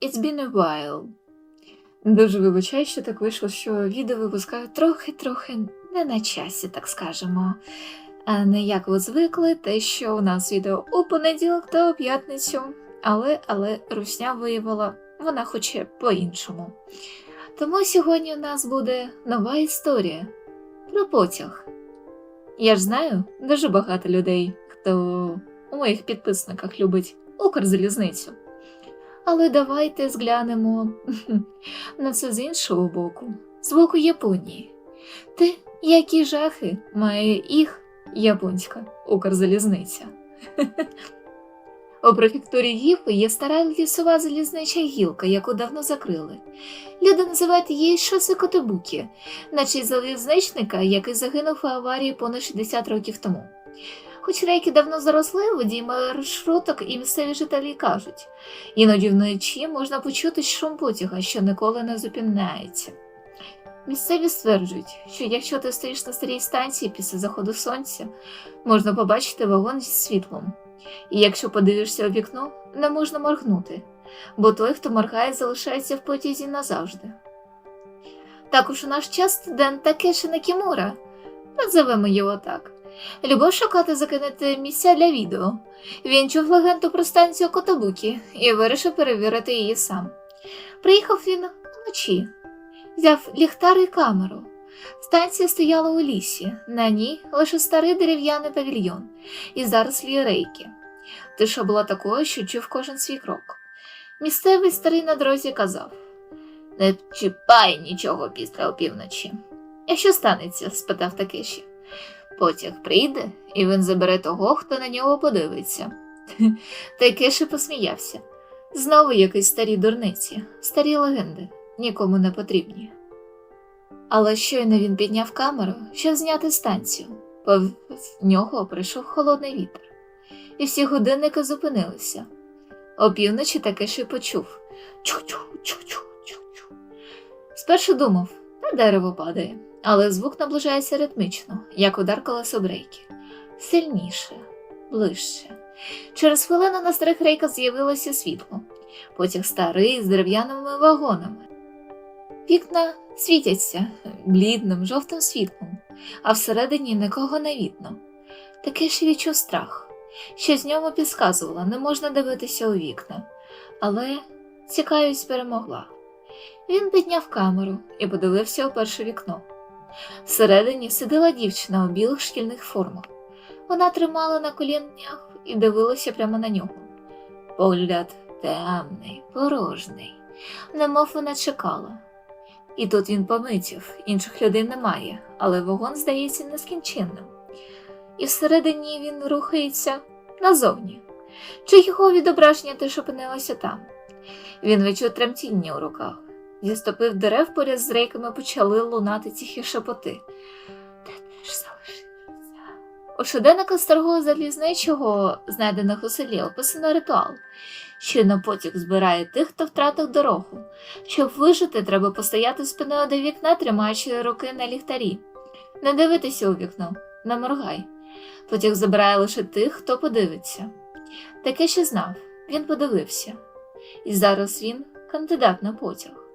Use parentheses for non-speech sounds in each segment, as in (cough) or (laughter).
It's been a while. Дуже вибачаю, що так вийшло, що відео випускаю трохи-трохи не на часі, так скажемо. А не як ви звикли, те, що у нас відео у понеділок та у п'ятницю. Але, але русня виявила, вона хоче по-іншому. Тому сьогодні у нас буде нова історія про потяг. Я ж знаю дуже багато людей, хто у моїх підписниках любить Укрзалізницю. Але давайте зглянемо (laughs) на це з іншого боку, з боку Японії. Те, які жахи має їх японська Укрзалізниця. (laughs) У префектурі Гіфи є стара лісова залізнича гілка, яку давно закрили. Люди називають її шосе наче залізничника, який загинув у аварії понад 60 років тому. Хоч рейки давно заросли, водій маршруток і місцеві жителі кажуть, іноді вночі можна почути шум потяга, що ніколи не зупиняється. Місцеві стверджують, що якщо ти стоїш на старій станції після заходу сонця, можна побачити вагон зі світлом. І якщо подивишся у вікно, не можна моргнути, бо той, хто моргає, залишається в потязі назавжди. Також у наш час студент Такеші Накімура, називемо його так, любив шукати закинути місця для відео. Він чув легенду про станцію Котобукі і вирішив перевірити її сам. Приїхав він вночі, взяв ліхтар і камеру. Станція стояла у лісі, на ній лише старий дерев'яний павільйон і зарослі рейки. Тиша була такою, що чув кожен свій крок. Місцевий старий на дорозі казав Не чіпай нічого після опівночі. А що станеться? спитав Такеші. Потяг прийде, і він забере того, хто на нього подивиться. (laughs) Такеші посміявся. Знову якісь старі дурниці, старі легенди, нікому не потрібні. Але щойно він підняв камеру, щоб зняти станцію, повз нього прийшов холодний вітер, і всі годинники зупинилися. Опівночі таки ще почув чу-чу-чу-чу-чу-чу. Спершу думав, та дерево падає, але звук наближається ритмічно, як удар колесобрейки. Сильніше, ближче. Через хвилину на старих рейках з'явилося світло, потяг старий з дерев'яними вагонами. Вікна світяться блідним жовтим світлом, а всередині нікого не видно. Таке ж відчув страх, що з ньому підказувала, не можна дивитися у вікна, але цікавість перемогла. Він підняв камеру і подивився у перше вікно. Всередині сиділа дівчина у білих шкільних формах. Вона тримала на коліннях і дивилася прямо на нього. Погляд темний, порожний, немов вона чекала. І тут він помитів, інших людей немає, але вагон здається нескінченним. І всередині він рухається назовні. Чи його відображення теж опинилося там? Він відчув тремтіння у руках. Стопив дерев поряд з рейками почали лунати тихі шепоти. Де теж залишився? У щоденника старого залізничого, знайдених у селі, описано ритуал. Щойно потяг збирає тих, хто втратив дорогу. Щоб вижити, треба постояти спиною до вікна, тримаючи руки на ліхтарі. Не дивитися у вікно, не моргай. Потяг забирає лише тих, хто подивиться. Таке ще знав, він подивився. І зараз він кандидат на потяг.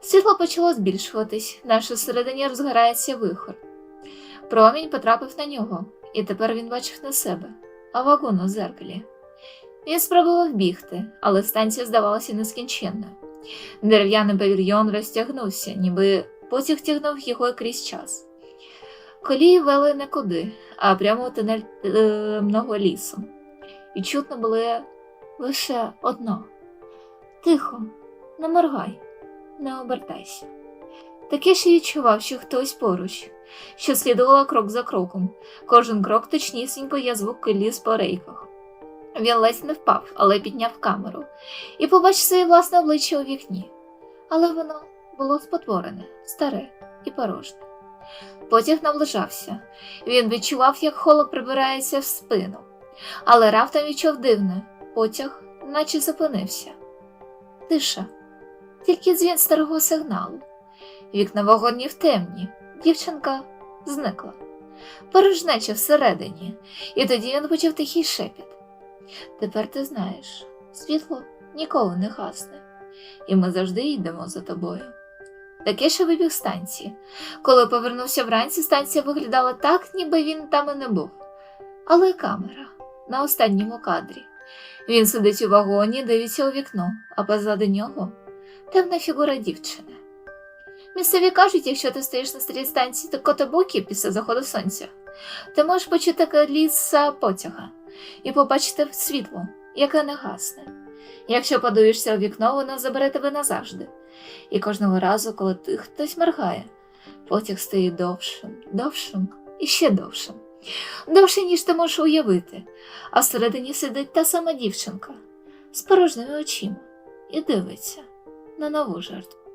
Світло почало збільшуватись, наш всередині розгорається вихор. Промінь потрапив на нього, і тепер він бачив не себе, а вагон у зеркалі. Він спробував бігти, але станція здавалася нескінченною. Дерев'яний павільйон розтягнувся, ніби потяг тягнув його крізь час. Колії вели не куди, а прямо у тунель темного лісу. І чутно було лише одно тихо, не моргай, не обертайся. Таке ж відчував, що хтось поруч, що слідувало крок за кроком, кожен крок точнісінько я звук коліс по рейках. Він ледь не впав, але підняв камеру і побачив своє власне обличчя у вікні. Але воно було спотворене, старе і порожне. Потяг наближався. Він відчував, як холод прибирається в спину, але раптом відчув дивне потяг, наче зупинився. Тиша, тільки дзвін старого сигналу. Вікна вагонів темні, дівчинка зникла. Порожнеча всередині, і тоді він почув тихий шепіт. Тепер ти знаєш, світло ніколи не гасне. і ми завжди йдемо за тобою. Таке ще вибіг станції. Коли повернувся вранці, станція виглядала так, ніби він там і не був. Але камера на останньому кадрі. Він сидить у вагоні, дивиться у вікно, а позаду нього темна фігура дівчини. Місцеві кажуть, якщо ти стоїш на старій станції то Котобукі після заходу сонця, ти можеш почути коліса потяга і побачити світло, яке не гасне. Якщо подуєшся у вікно, воно забере тебе назавжди. І кожного разу, коли ти хтось моргає, потяг стає довшим, довшим і ще довшим. Довше, ніж ти можеш уявити, а всередині сидить та сама дівчинка з порожніми очима і дивиться на нову жертву.